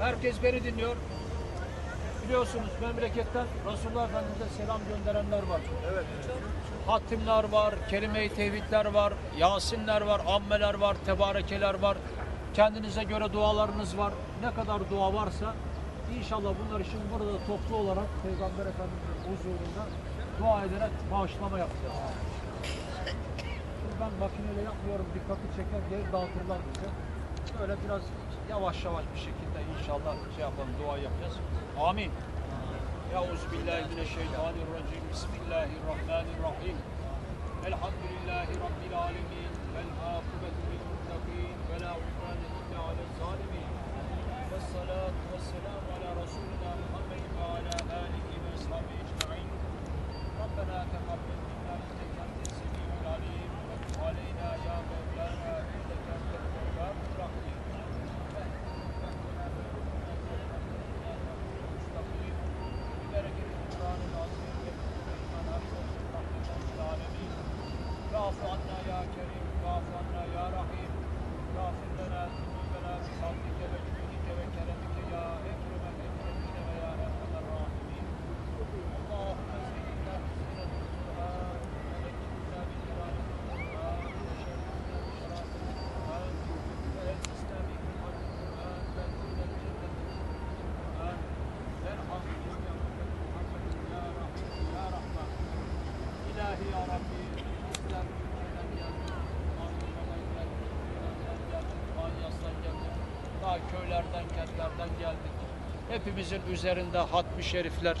Herkes beni dinliyor. Biliyorsunuz memleketten Resulullah Efendimiz'e selam gönderenler var. Evet. Hatimler var, kelime-i tevhidler var, yasinler var, ammeler var, tebarekeler var. Kendinize göre dualarınız var. Ne kadar dua varsa inşallah bunları şimdi burada toplu olarak Peygamber Efendimiz'in huzurunda dua ederek bağışlama yapacağız. Şimdi ben makineyle yapmıyorum, dikkati çeker, geri dağıtırlar bize. Böyle biraz yavaş yavaş bir şekilde inşallah şey yapalım, dua yapacağız. Amin. Euzubillahimineşşeytanirracim. Bismillahirrahmanirrahim. Elhamdülillahi Rabbil alemin. Köylerden, kentlerden geldik. Hepimizin üzerinde hatmi şerifler,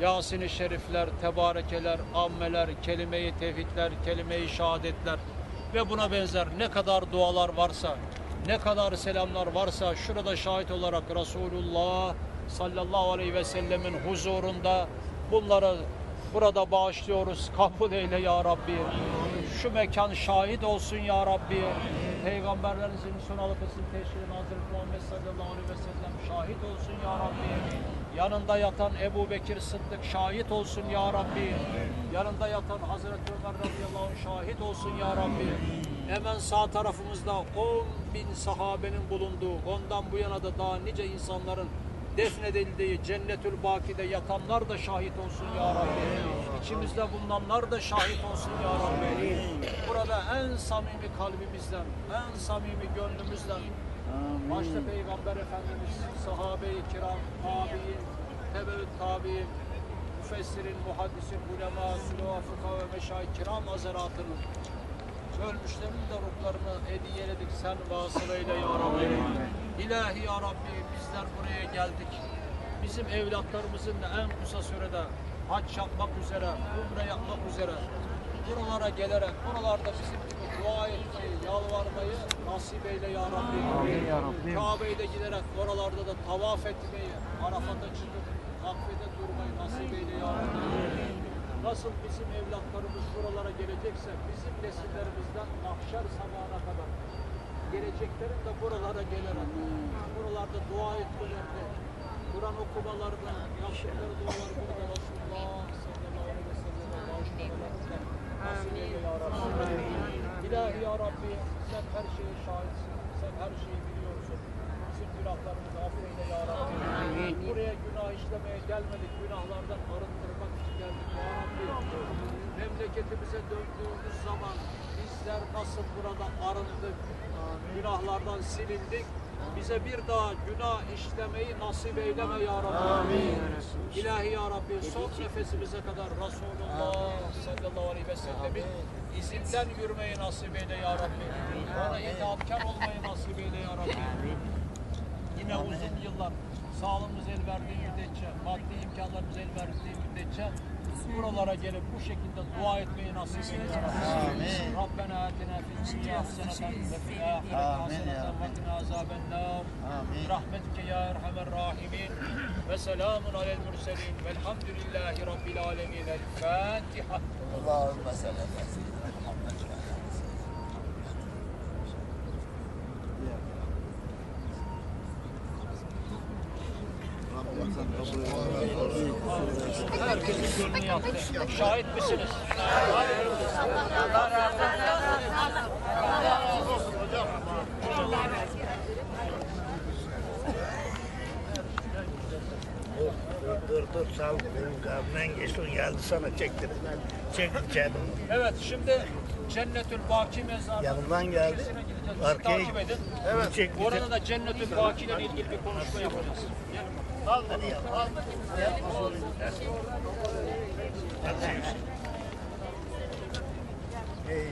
Yasin-i şerifler, tebarekeler, ammeler, kelime-i tevhidler, kelime-i şehadetler ve buna benzer ne kadar dualar varsa, ne kadar selamlar varsa şurada şahit olarak Resulullah sallallahu aleyhi ve sellemin huzurunda bunları burada bağışlıyoruz. Kabul eyle ya Rabbi. Şu mekan şahit olsun ya Rabbi. Peygamberlerinizin son halifesinin teşhirin Hazreti Muhammed sallallahu aleyhi ve sellem şahit olsun ya Rabbi. Yanında yatan Ebu Bekir Sıddık şahit olsun ya Rabbi. Yanında yatan Hazreti Ömer radıyallahu anh şahit olsun ya Rabbi. Hemen sağ tarafımızda 10 bin sahabenin bulunduğu, ondan bu yana da daha nice insanların defnedildiği Cennetül Baki'de yatanlar da şahit olsun ya Rabbi. İçimizde bulunanlar da şahit olsun ya Rabbi. Burada en samimi kalbimizden, en samimi gönlümüzden başta Peygamber Efendimiz, sahabe-i kiram, tabi'in, tebeüt tabi'in, müfessirin, muhaddisin, ulema, fıkha ve meşayih kiram hazaratının ölmüşlerin de ruhlarını hediyeledik sen vasıl eyle ya Rabbi. İlahi ya Rabbi bizler buraya geldik. Bizim evlatlarımızın da en kısa sürede hac yapmak üzere, umre yapmak üzere buralara gelerek, buralarda bizim gibi dua etmeyi, yalvarmayı nasip eyle ya Rabbi. Kabe'ye de giderek oralarda da tavaf etmeyi, Arafat'a çıkıp Akbe'de durmayı nasip eyle ya Rabbi. Nasıl bizim evlatlarımız gelecekse bizim nesillerimizden mahşer zamanına kadar geleceklerin de buralara gelerek buralarda dua etmelerini Kur'an okumalarını yaptıkları duaları burada Resulullah sallallahu aleyhi ve sellem'e bağışlamalarını nasip eyle ya Rabbi. İlahi ya Rabbi sen her şeye şahitsin. Sen her şeyi biliyorsun. Bizim günahlarımızı affeyle ya Rabbi. Buraya günah işlemeye gelmedik. Günahlardan arındırmak için geldik ya Rabbi. Memleketimize döndüğümüz zaman bizler nasıl burada arındık, günahlardan silindik. Bize bir daha günah işlemeyi nasip eyleme ya Rabbi. İlahi ya Rabbi son nefesimize kadar Resulullah sallallahu aleyhi ve sellemin izinden yürümeyi nasip eyle ya Rabbi. Ona itaatkar olmayı nasip eyle ya Rabbi. Yine uzun yıllar sağlığımız el verdiği müddetçe, maddi imkanlarımız el verdiği müddetçe buralara gelip bu şekilde dua etmeyi nasip eyle ya Rabbi. Rabbena atina fid dünya haseneten ve fil ahireti haseneten ve qina azabennar. Rahmetike ya erhamer rahimin. Ve selamun alel murselin. Velhamdülillahi rabbil alemin. El Fatiha. Allahümme seyyidina Muhammed. Herkesin gönlünü yaptı. Şahit misiniz? dur sağ ol. Benim kalbimden geçti. Geldi sana çektirdiler. Çek içeride. Evet şimdi Cennetül Baki mezarı. Yanımdan geldi. Arkaya takip edin. Evet. Çek Orada da Cennetül Baki ile ilgili bir konuşma yapacağız. Gelin. Al beni yap. Al. Hadi. Ey